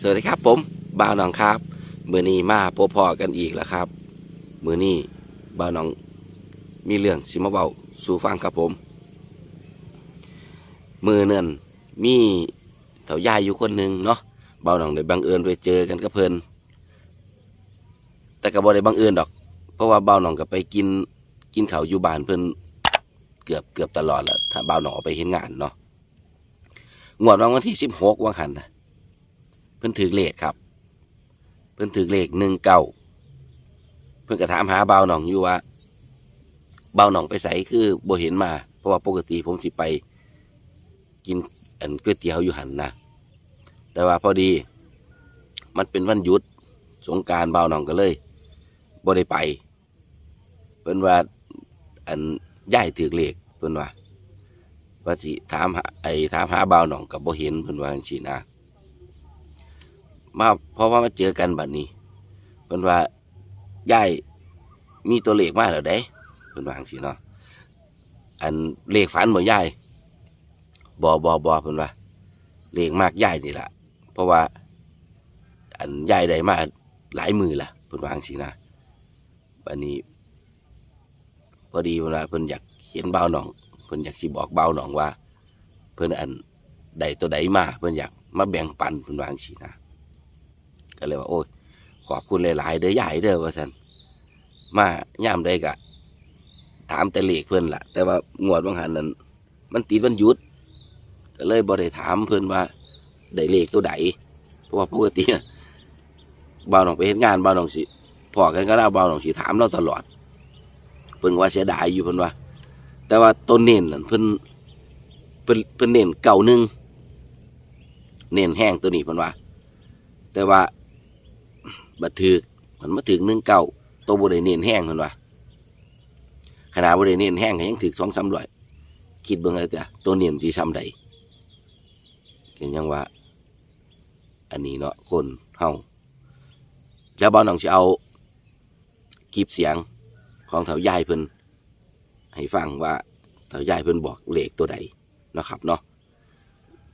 สวัสดีครับผมบ่าวหนองครับ มือนี้มาพบพ่อกันอีกแล้วครับ มือนี้บ่าวหนองมีเรื่องสิมาเบาสู่ฟังครับผม มือเนื่นมีเถายายอยู่คนหนึ่งเนาะบ่าวหนองได้บังเอิญไปเจอกันกับเพิ่นแต่ก็บ่ได้บังเอิญดอก เพราะว่าบ่าวหนองก็ไปกินกินข้าวอยู่บ้านเพิ่นเกือบเกือบตลอดแหละถ้าบ่าวหนองออกไปเห็นงานเนาะงวดวันที่สิบหกว่าคันนะ พิ่นถือเลขครับ เพิ่นถือเลขหนึ่งเก้าเพิ่นก็ถามหาเบาหน่องอยู่ว่าเบาหน่องไปใส่คือบ่เห็นมา เพราะว่าปกติผมสิไป กินอันก๋วยเตี๋ยวอยู่หันนะแต่ว่าพอดี มันเป็นวันหยุด สงการเบาหน่องก็เลยบ่ได้ไป เพิ่นว่า อันย่ายถือเลขเพิ่นว่าว่าสิถามหาไอ้ถามหาเบาหน่องกับบ่เห็นเพิ่นว่าจังซี่นะ มาเพราะว่ามาเจอกันบัดนี้เพิ่นว่าย่ายมีตัวเลขมาแล้วเด้เพิ่นว่าจังซี่เนาะอันเลขฝันบ่ย่ายบ่บ่บ่เพิ่นว่าเลขมากย่ายนี่ล่ะ เพราะว่า อันย่ายได้มาหลายมือละเพิ่นว่าจังซี่นะบัดนี้ พอดีเวลาเพิ่นอยากเขียนเบาหนองเพิ่นอยากสิบอกเบาหนองว่า เพิ่นอันใดตัวใดมาเพิ่นอยากมาแบ่งปันเพิ่นวาจังซี่นะ ก็เลยว่าโอ้ยขอบคุณหลายๆเด้อใหญ่เด้อว่าสันมาย่ามได้กะ ถามแต่เลขเพื่อนละแต่ว่างวดบางหันนั้น มันติดวันหยุด ก็เลยบ่ได้ถามเพื่อนว่าได้เลขตัวใดเพราะว่าปกติน่ะบ่าวหนองไปเฮ็ดงานบ่าวหนองสิพอกันก็ได้บ่าวหนองสิถามเราตลอด เพิ่อนว่าเสียดายอยู่เพิ่อนว่า แต่ว่าต้นเน้นนั่นเพิ่อนเพิ่อนเพิ่นเน้นเก่าหนึ่งเน้นแห้งตัวนี้เพิ่อนว่า แต่ว่า บัดถือมันมาถึงหนึ่งเก้าตัวบริเนียนแห้งมันว่าขนาดบริเนียนแห้งก็ยังถึงสองสามร้อยคิดเบิ่งเลยจ้ะตัวเนียนที่ซ้ำใดก็ยังว่า อันนี้เนาะคนเฮาแล้วบ้านน้องจะเอาคลิปเสียงของเถายายเพิ่นให้ฟังว่าเถายายเพิ่นบอกเลขตัวใดเนาะครับเนาะ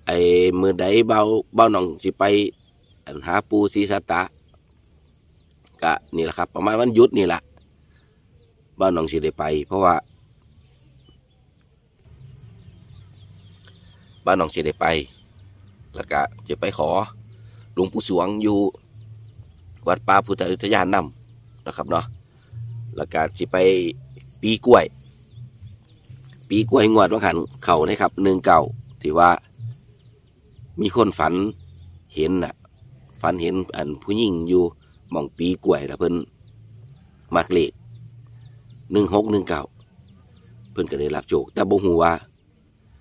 ไอ้มือใดเบาเบาน้องสิไปอันหาปูศรีสตตะ กะนี่แหละครับ ประมาณวันหยุดนี่แหละบ้านหนองสิได้ไป เพราะว่าบ้านหนองสิได้ไป แล้วก็จะไปขอหลวงปู่สวงอยู่วัดป่าพุทธอุทยานนำนะครับเนาะแล้วก็จะไปปีกล้วย ปีกล้วยงวดวังหันเข่านะครับหนึ่งเก่าที่ว่ามีคนฝันเห็นน่ะฝันเห็นอันผู้หญิงอยู่ มองปีกล้วยแล้วเพิ่นมักเลขหนึ่งหกหนึ่งเก้าเพิ่นก็ได้รับโชคแต่บ่ฮู้ว่า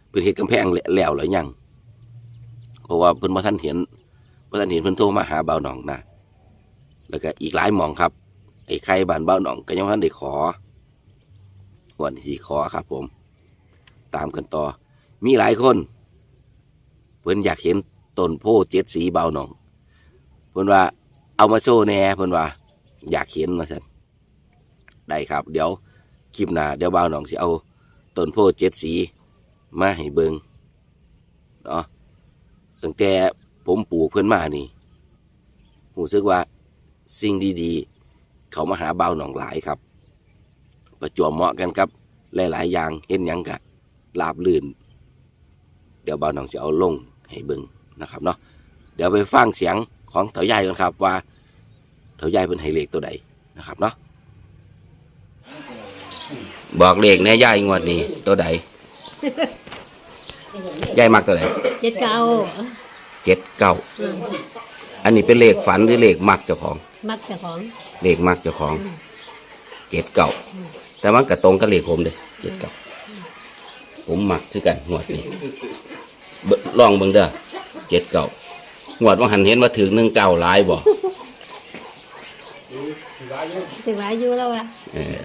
เพิ่นเฮ็ดกำแพงแล้วหรือยังเพราะว่าเพิ่นบ่ทันเห็นบ่ทันเห็นเพิ่นโทรมาหาเบาวหนองนะแล้วก็อีกหลายหมองครับ ไอ้ไข่บ้านเบาวหนองก็ยังบ่ทันได้ขอวันที่ขอครับ ผม ตามกันต่อ มีหลายคนเพิ่นอยากเห็นต้นโพเจ็ดสีเบาวหนองเพิ่นว่า เอามาโชว์แน่เพิ่นว่า อยากเห็นมาสั่นได้ครับ เดี๋ยวคลิปหน้าเดี๋ยวบ่าวหนองสิเอาต้นโพธิ์เจ็ดสีมาให้เบิงเนาะตั้งแต่ผมปลูกเพิ่อนมานี่รู้สึกว่าสิ่งดีๆ เขามาหาบ่าวหนองหลายครับ ประจวบเหมาะกันครับ หลายๆอย่างเห็นยังกะลาบลื่น เดี๋ยวบ่าวหนองจะเอาลงให้เบิงนะครับเนาะเดี๋ยวไปฟังเสียง ของเถายายกันครับว่าเถายายเป็นไฮเลขตัวใดนะครับเนาะบอกเลขแน่ยายงวดนี้ตัวใดยายมักตัวใดเจ็ดเก้าเจ็ดเก้าอันนี้เป็นเลขฝันหรือเลขมักเจ้าของ มักเจ้าของเลขมักเจ้าของเจ็ดเก้าแต่มันก็ตรงกับเลขผมเลยเจ็ดเก้าผมมักคือกันงวดนี้เบิ่งลองเบิ่งเด้อเจ็ดเก้า งวดว่าหันเห็นว่าถึงหนึ่งเก้าหลายบ่ถึงว่าอายุแล้วอะเออ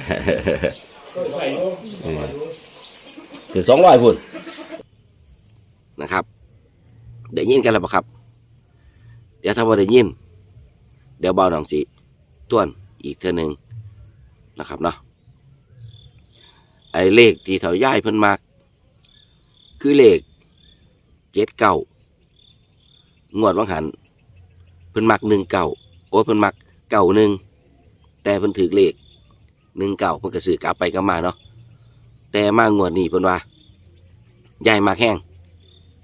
เออถึงสองร้อยพุ่นนะครับได้ยินกันแล้วปะครับ เดี๋ยวถ้าว่าได้ยิน เดี๋ยวเบาหนังสีต้วนอีกเท่านึงนะครับเนาะไอ้เลขที่เถาย่ายเพิ่นมาก คือเลขเจ็ดเก้า งวดวังหันเพิ่นมักหนึ่งเก่าโอ้เพิ่นมักเก่าหนึ่งแต่เพิ่นถือเลขหนึ่งเก่าเพิ่นก็ซื้อกลับไปกลับมาเนาะแต่มางวดนี้เพิ่นว่ายายมาแห้ง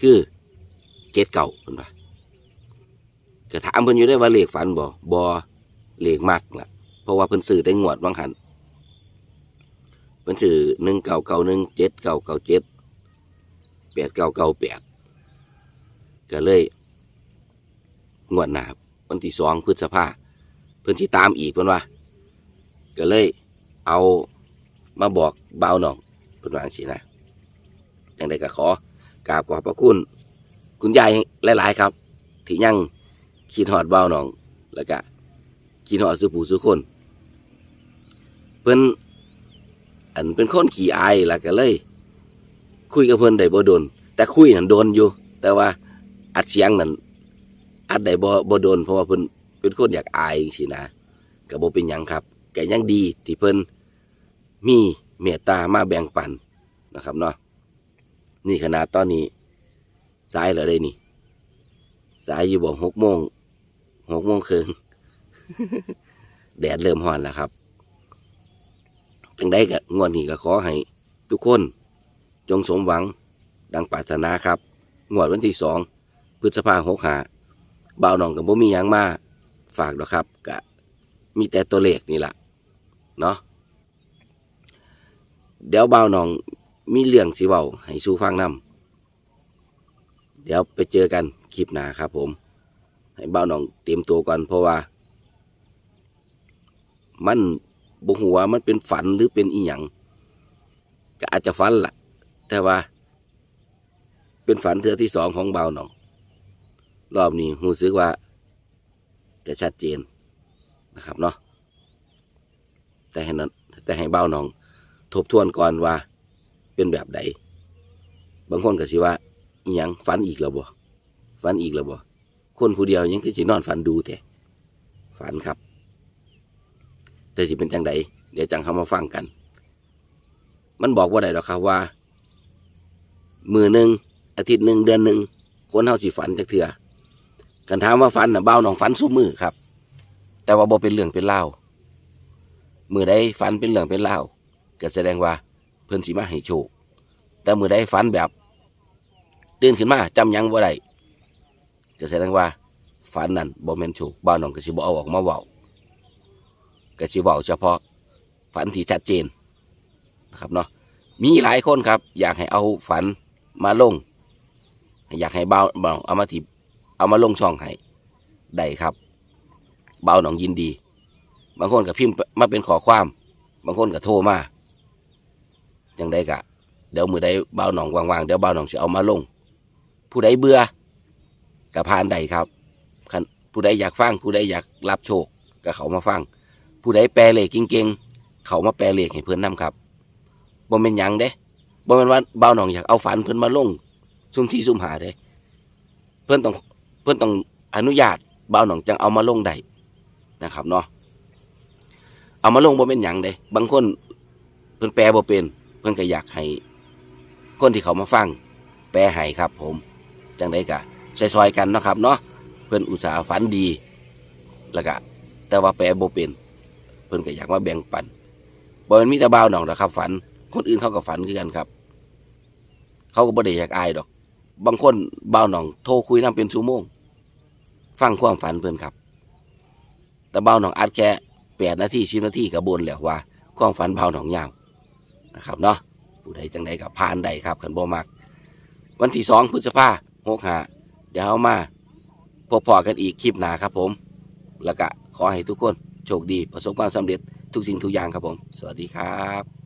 คือเกตเก่าเพิ่นว่าก็ถามเพิ่นอยู่ได้ว่าเลขฝันบ่บ่เลขมักล่ะ เพราะว่าเพิ่นซื้อได้งวดวังหันเพิ่นซื้อหนึ่งเก่าเก่าหนึ่งเจ็ดเก่าเก่าเจ็ดแปดเก่าเก่าแปดก็เลย งวดหน้าวันที่สองพฤษภาเพิ่นที่ตามอีกเพิ่นว่า ก็เลยเอามาบอกเบาหน่องเพิ่นว่าจังซี่นะอย่างใดก็ขอกราบขอบพระคุณ คุณยายหลาย ๆ ครับ ที่ยังคิดหอดเบาหน่อง แล้วก็คิดหอดสุผู้สุคน เพิ่นอันเป็นคนขี้อายแล้วก็เลย คุยกับเพิ่อนได้บ่โดนแต่คุยนั่นโดนอยู่ แต่ว่าอัดเสียงนั่น อัดได้บ่บ่โดนเพราะว่าเพิ่นเป็นคนอยากอายสินะก็บ่เป็นหยังครับก็ยังดีที่เพิ่นมีเมตตามาแบ่งปันนะครับเนาะนี่ขนาดตอนนี้สายแล้วได้นี่ สายอยู่บ่หกโมงหกโมงครึ่งแดดเริ่มร้อนแล้วครับจังได้ก็งวดนี้ก็ขอให้ทุกคนจงสมหวังดังปรารถนาครับ งวดวันที่สองพฤษภาหกหา บ่าวน้องกับบ่มีหยังมาฝากดอกครับกะมีแต่ตัวเลขนี่แหละเนาะเดี๋ยวบ่าวน้องมีเรื่องสิเว้าให้สู้ฟังนํเดี๋ยวไปเจอกันคลิปหน้าครับผม ให้บ่าวน้องเตรียมตัวก่อนเพราะว่า มันบ่ฮู้ว่ามันเป็นฝันหรือเป็นอีหยังก็อาจจะฝันล่ะ แต่ว่า เป็นฝันเทือที่สองของบ่าวน้อง รอบนี้รู้สึกว่า จะชัดเจนนะครับเนาะแต่ให้นั้นแต่ให้เบ้าน้อง ทบทวนก่อนว่า เป็นแบบใดบางคนก็สิว่าอิหยังฝันอีกแล้วบ่ฝันอีกแล้วบ่คนผู้เดียวยังคือสินอนฝันดูแต่ฝันครับ แต่สิเป็นจังใดเดี๋ยวจังเขามาฟังกัน มันบอกว่าใดหรอกครับว่า มือหนึ่งอาทิตย์หนึ่งเดือนหนึ่งคนเฮาสิฝันจักเถื่อ กันถามว่าฟันน่ะเบ้าหนองฟันสู้มือครับ แต่ว่าบ่เป็นเรื่องเป็นเล่ามือใดฟันเป็นเรื่องเป็นเล่าก็แสดงว่าเพิ่นสิมาให้โชคแต่มือใดฟันแบบตื่นขึ้นมาจำยังบ่ได้ก็แสดงว่าฟันนั่นบ่แม่นโชคบ้าหนองก็สิบ่เอาออกมาเว้าก็สิเว้าเฉพาะฝันที่ชัดเจนนะครับเนาะมีหลายคนครับ อยากให้เอาฝันมาลง อยากให้บ้าวบ้าเอามาที่ เอามาลงช่องให้ได้ครับ เบาหนองยินดี บางคนก็พิมพ์มาเป็นขอความ บางคนก็โทรมาอย่างใดกะ เดี๋ยวมือใดเบาหนองว่างๆเดี๋ยวเบาหนองจะเอามาลง ผู้ใดเบื่อกับพานใดครับผู้ใดอยากฟังผู้ใดอยากรับโชคก็เขามาฟัง ผู้ใดแปลเลขเก่งๆเขามาแปลเลขให้เพื่อนนํครับบ่เป็นยังเด้บ่เป็นว่าเบาหนองอยากเอาฝันเพื่อนมาลงซุ่มที่ซุ่มหาเด้ เพื่อนต้อง พื่อนต้องอนุญาตบ่าวหนองจังเอามาลงได้นะครับเนาะเอามาลงบ่เป็นหยังเด้บางคนเพิ่อนแปลบ่เป็น เพิ่อนก็อยากให้คนที่เขามาฟัง แปลให้ครับ ผมจังไดกะซอยๆกันนะครับ เนาะเพิ่อนอุตสาห์ฝันดี แล้วก็แต่ว่าแปลบ่เป็น เพิ่อนก็อยากมาแบ่งปันบ่แมันมีแต่บ่าวหนองนะครับ ฝัน คนอื่นเขาก็ฝันคือกันครับ เขาก็บ่ได้อยากอายดอก บางคนบ่าวหนอง โทรคุยนํเป็นชั่วโมง ฟังความฝันเพื่อนครับ แต่บ่าหนองอัดแค่แปดนาทีสิบนาทีกับบนแล้วว่า ความฝันเบ่าหนองยาวนะครับเนาะผู้ใดจังใดกับพานใดครับขันบ่มัก วันที่สองพฤษภาหกหาเดี๋ยวเอามาพบพอกันอีกคลิปหนาครับผม แล้วก็ขอให้ทุกคนโชคดีประสบความสำเร็จทุกสิ่งทุกอย่างครับผม สวัสดีครับ